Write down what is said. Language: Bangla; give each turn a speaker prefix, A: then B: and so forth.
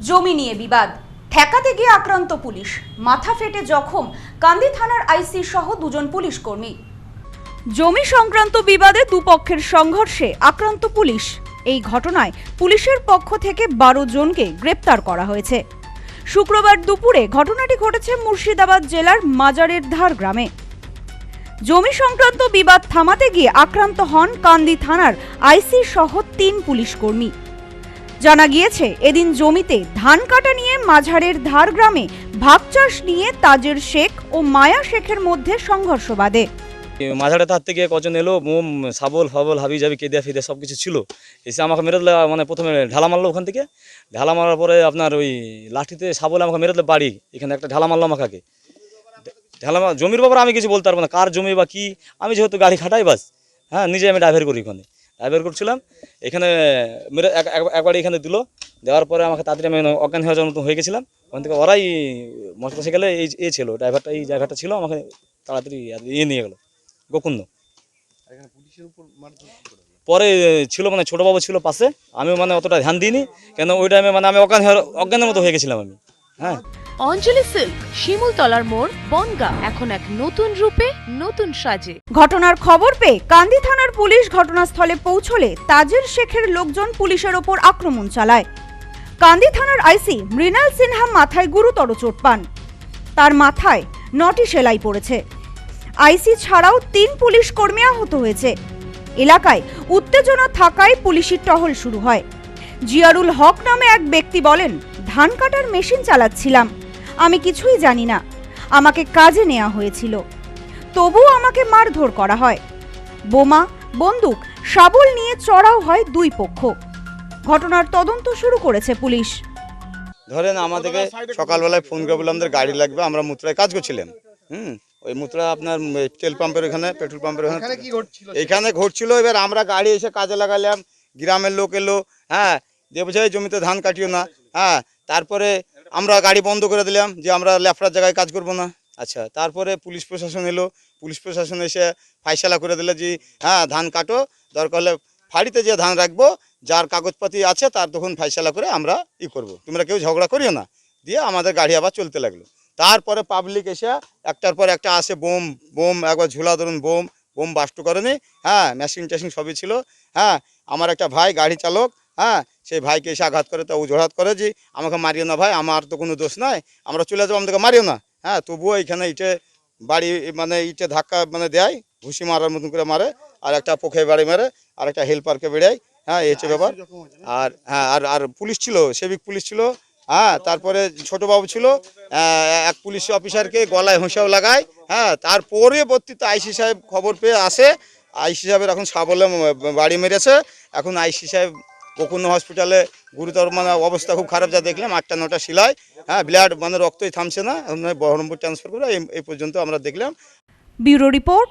A: জমি নিয়ে বিবাদ। ঠেকাতে গিয়ে আক্রান্ত পুলিশ। মাথা ফেটে জখম। কান্দি থানার আইসি সহ দুজন পুলিশ কর্মী। জমি সংক্রান্ত বিবাদে দুপক্ষের সংঘর্ষে আক্রান্ত পুলিশ। এই ঘটনায় পুলিশের পক্ষ থেকে বারো জনকে গ্রেপ্তার করা হয়েছে। শুক্রবার দুপুরে ঘটনাটি ঘটেছে মুর্শিদাবাদ জেলার মাজারের ধার গ্রামে। জমি সংক্রান্ত বিবাদ থামাতে গিয়ে আক্রান্ত হন কান্দি থানার আইসি সহ তিন পুলিশ কর্মী। জানা গিয়েছে, এদিন জমিতে ধান কাটা নিয়ে মাঝারের ধার গ্রামে ভাগ চাষ নিয়ে তাজের শেখ ও মায়া শেখের মধ্যে সংঘর্ষ বাধে।
B: মাঝারে তার থেকে কজন এলো, মোম সাবল ফাবল হাবি যাবি কেদিয়া ফিদিয়া সব কিছু ছিল। এসে আমাকে মেরে দিলে মানে প্রথমে ঢালা মারলো ওখান থেকে। ঢালা মারার পরে আপনার ওই লাঠিতে সাবল আমাকে মেরে দিলে বাড়ি, এখানে একটা ঢালা মারলো আমাকে ঢালা জমির ব্যাপারে আমি কিছু বলতে পারব না, কার জমি বা কি? আমি যেহেতু গাড়ি খাটাই বাস হ্যাঁ নিজে আমি ড্রাইভার করি ওখানে। ড্রাইভার করছিলাম। এখানে মেরে এক- এক- এখানে দিল। দেওয়ার পরে আমাকে তাড়াতাড়ি আমি অজ্ঞান হয়ে যাওয়ার মতো হয়ে গেছিলাম। ওখান থেকে ওরাই মোটরসাইকেলে এই এ ছিল। ড্রাইভারটা এই ড্রাইভারটা ছিল আমাকে তাড়াতাড়ি ইয়ে নিয়ে গেলো। গোকুন্দ। পরে ছিল মানে ছোট বাবু ছিল পাশে। আমি মানে অতটা ধ্যান দিইনি। কেন ওই টাইমে মানে আমি অজ্ঞান হয়ে- অজ্ঞানের মতো হয়ে গেছিলাম আমি। হ্যাঁ।
C: অঞ্জলি সিল্ক শিমুলতলার মোড় বনগা। এখন এক নতুন রূপে নতুন সাজে।
A: ঘটনার খবর পেয়ে কান্দি থানার পুলিশ ঘটনাস্থলে পৌঁছলে তাজের শেখের লোকজন পুলিশের ওপর আক্রমণ চালায়। কান্দি থানার আইসি মৃণাল সিনহা মাথায় গুরুতর চোট পান। তার মাথায় নটি সেলাই পড়েছে। আইসি ছাড়াও তিন পুলিশ কর্মী আহত হয়েছে। এলাকায় উত্তেজনা থাকায় পুলিশি টহল শুরু হয়। জিয়ারুল হক নামে এক ব্যক্তি বলেন, ধান কাটার মেশিন চালাচ্ছিলাম। আমি কিছুই জানি না। আমাকে কাজে নেওয়া হয়েছিল। তবুও আমাকে মারধর করা হয়। বোমা বন্দুক শাবল নিয়ে চড়াও হয় দুই পক্ষ। ঘটনার তদন্ত শুরু করেছে পুলিশ।
D: ধরেন আমাদেরকে সকালবেলায় ফোন করে বললাম আমাদের গাড়ি লাগবে আমরা মুত্রায় কাজ করছিলাম। হুম? ওই মুত্রা আপনার তেল পাম্পের ওখানে পেট্রোল পাম্পের ওখানে এখানে ঘটছিল? এবার আমরা গাড়ি এসে কাজে লাগালাম গ্রামের লোক এলো হ্যাঁ? দিয়ে বোঝাই জমিতে ধান কাটিও না। হ্যাঁ? তারপরে আমরা গাড়ি বন্ধ করে দিলাম যে আমরা লেফড়ার জায়গায় কাজ করব না। আচ্ছা তারপরে পুলিশ প্রশাসন এলো। পুলিশ প্রশাসন এসে ফাইসালা করে দিলে যে হ্যাঁ ধান কাটো। দরকার হলে ফাড়িতে যে ধান রাখব, যার কাগজপাতি আছে, তার তখন ফাইসালা করে আমরা ই করব। তোমরা কেউ ঝগড়া করিও না। দিয়ে আমাদের গাড়ি আবার চলতে লাগল। তারপরে পাবলিক এসে একটার পর একটা আসে, বোম বোম, একবার ঝোলা ধরুন, বোম বোম বাস্ট করেনি। হ্যাঁ মেশিন টেশিন সবই ছিল। হ্যাঁ আমার একটা ভাই গাড়ি চালক। হ্যাঁ সেই ভাইকে এসে আঘাত করে, তা উজোড়াত করে যে, আমাকে মারিও না ভাই, আমার তো কোনো দোষ নাই। আমরা চলে যাব, আমাদেরকে মারিও না। হ্যাঁ তবুও এখানে ইটে বাড়ি মানে ইটে ধাক্কা মানে দেয় ঘুষি মারার মতন করে মারে, আর একটা পোখে বাড়ি মারে, আর একটা হেল্পারকে বেড়ায় হ্যাঁ এই ব্যাপার। আর হ্যাঁ আর আর পুলিশ ছিল, সেবিক পুলিশ ছিল হ্যাঁ তারপরে ছোট বাবু ছিল এক পুলিশ অফিসারকে গলায় হোঁসাও লাগায় হ্যাঁ তার পরবর্তীতে আইসি সাহেব খবর পেয়ে আসে, আইসি সাহেবের এখন সাবলে বাড়ি মেরেছে, এখন আইসি সাহেব বকুন্য হসপিটালে গুরুতর মানে অবস্থা খুব খারাপ, যা দেখলাম, আটটা, নটা সিলাই হ্যাঁ ব্লাড মানে রক্তই থামছে না বহরমপুর ট্রান্সফার করে এই- এই পর্যন্ত আমরা দেখলাম।
A: Bureau report